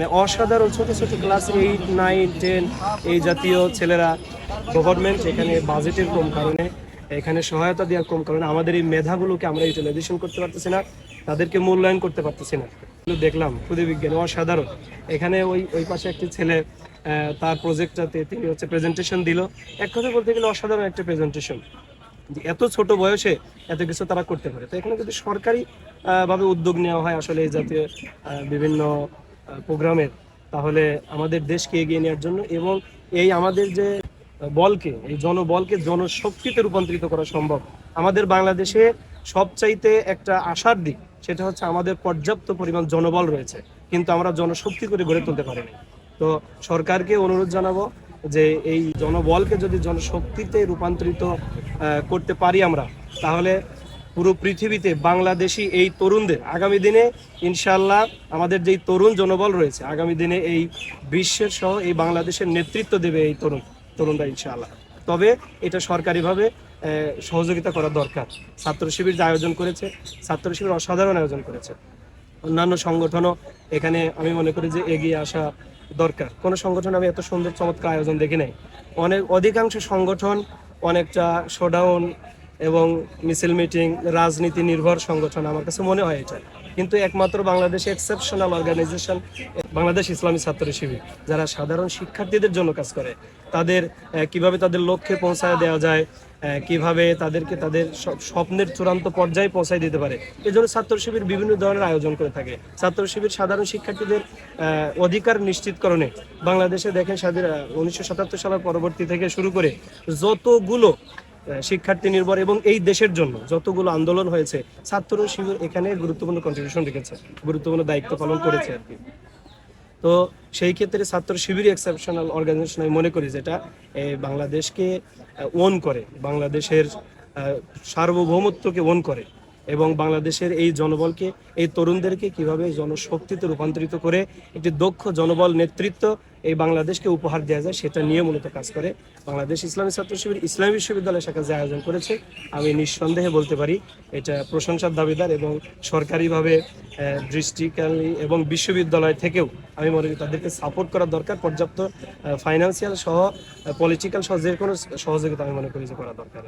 মানে অসাধারণ, ছোট ছোট ক্লাস এইট নাইন টেন এই জাতীয় ছেলেরা গভর্নমেন্ট এখানে বাজেটের কম কারণে, এখানে সহায়তা দেওয়ার কম কারণে আমাদের এই মেধাগুলোকে আমরা ইউটিলাইজেশন করতে পারতেছি না, তাদেরকে মূল্যায়ন করতে পারতেছি না। দেখলাম খুবই বিজ্ঞান, অসাধারণ। এখানে ওই ওই পাশে একটি ছেলে তার প্রজেক্টটাতে তিনি হচ্ছে প্রেজেন্টেশন দিল। এক কথা বলতে গেলে অসাধারণ একটা প্রেজেন্টেশন এত ছোট বয়সে এত কিছু তারা করতে পারে। তো এখানে যদি সরকারি ভাবে উদ্যোগ নেওয়া হয় আসলে এই জাতীয় বিভিন্ন প্রোগ্রামের, তাহলে আমাদের দেশকে এগিয়ে নেওয়ার জন্য এবং এই আমাদের যে বলকে, এই জনবলকে জনশক্তিতে রূপান্তরিত করা সম্ভব। আমাদের বাংলাদেশে সবচাইতে একটা আশার দিক, সেটা হচ্ছে আমাদের পর্যাপ্ত পরিমাণ জনবল রয়েছে, কিন্তু আমরা জনশক্তি করে গড়ে তুলতে পারিনি। তো সরকারকে অনুরোধ জানাব যে এই জনবলকে যদি জনশক্তিতে রূপান্তরিত করতে পারি আমরা, তাহলে পুরো পৃথিবীতে বাংলাদেশি এই তরুণদের। আগামী দিনে ইনশাল্লাহ আমাদের যেই তরুণ জনবল রয়েছে, আগামী দিনে এই বিশ্বের সহ এই বাংলাদেশের নেতৃত্ব দেবে এই তরুণ, তরুণরা ইনশাআল্লাহ। তবে এটা সরকারিভাবে সহযোগিতা করা দরকার। ছাত্র শিবির যে আয়োজন করেছে, ছাত্র শিবির অসাধারণ আয়োজন করেছে। অন্যান্য সংগঠনও এখানে আমি মনে করি যে এগিয়ে আসা দরকার। কোনো সংগঠন আমি এত সুন্দর, চমৎকার আয়োজন দেখি নাই। অনেক অধিকাংশ সংগঠন অনেকটা শোডাউন এবং মিছিল মিটিং, রাজনীতি নির্ভর সংগঠন আমার কাছে মনে হয় এটা। কিন্তু একমাত্র বাংলাদেশে এক্সেপশনাল অর্গানাইজেশন বাংলাদেশ ইসলামী ছাত্র শিবির, যারা সাধারণ শিক্ষার্থীদের জন্য কাজ করে, তাদের কীভাবে তাদের লক্ষ্যে পৌঁছায় দেওয়া যায় কীভাবে তাদেরকে তাদের স্ব- স্বপ্নের চূড়ান্ত পর্যায়ে পৌঁছায় দিতে পারে, এই জন্য ছাত্র শিবির বিভিন্ন ধরনের আয়োজন করে থাকে। ছাত্র শিবির সাধারণ শিক্ষার্থীদের অধিকার নিশ্চিতকরণে বাংলাদেশে দেখেন স্বাধীন উনিশশো সাতাত্তর সালের পরবর্তী থেকে শুরু করে যতগুলো শিক্ষার্থী নির্ভর এবং এই দেশের জন্য যতগুলো আন্দোলন হয়েছে, ছাত্র শিবির এখানে গুরুত্বপূর্ণ কন্ট্রিবিউশন রেখেছে, গুরুত্বপূর্ণ দায়িত্ব পালন করেছে আর কি। তো সেই ক্ষেত্রে ছাত্র শিবির এক্সেপশনাল অর্গানাইজেশন আমি মনে করি যেটা বাংলাদেশকে ওন করে, বাংলাদেশের সার্বভৌমত্বকে ওন করে। এবং বাংলাদেশের এই জনবলকে, এই তরুণদেরকে কীভাবে জনশক্তিতে রূপান্তরিত করে একটি দক্ষ জনবল নেতৃত্ব এই বাংলাদেশকে উপহার দেওয়া যায় সেটা নিয়ে মূলত কাজ করে বাংলাদেশ ইসলামী ছাত্র শিবির, ইসলামী বিশ্ববিদ্যালয় শাখা যে আয়োজন করেছে, আমি নিঃসন্দেহে বলতে পারি এটা প্রশংসার দাবিদার এবং সরকারিভাবে দৃষ্টিকালী এবং বিশ্ববিদ্যালয় থেকেও আমি মনে করি তাদেরকে সাপোর্ট করা দরকার, পর্যাপ্ত ফাইন্যান্সিয়াল সহ পলিটিক্যাল সহ যে কোনো সহযোগিতা আমি মনে করি যে করা দরকার।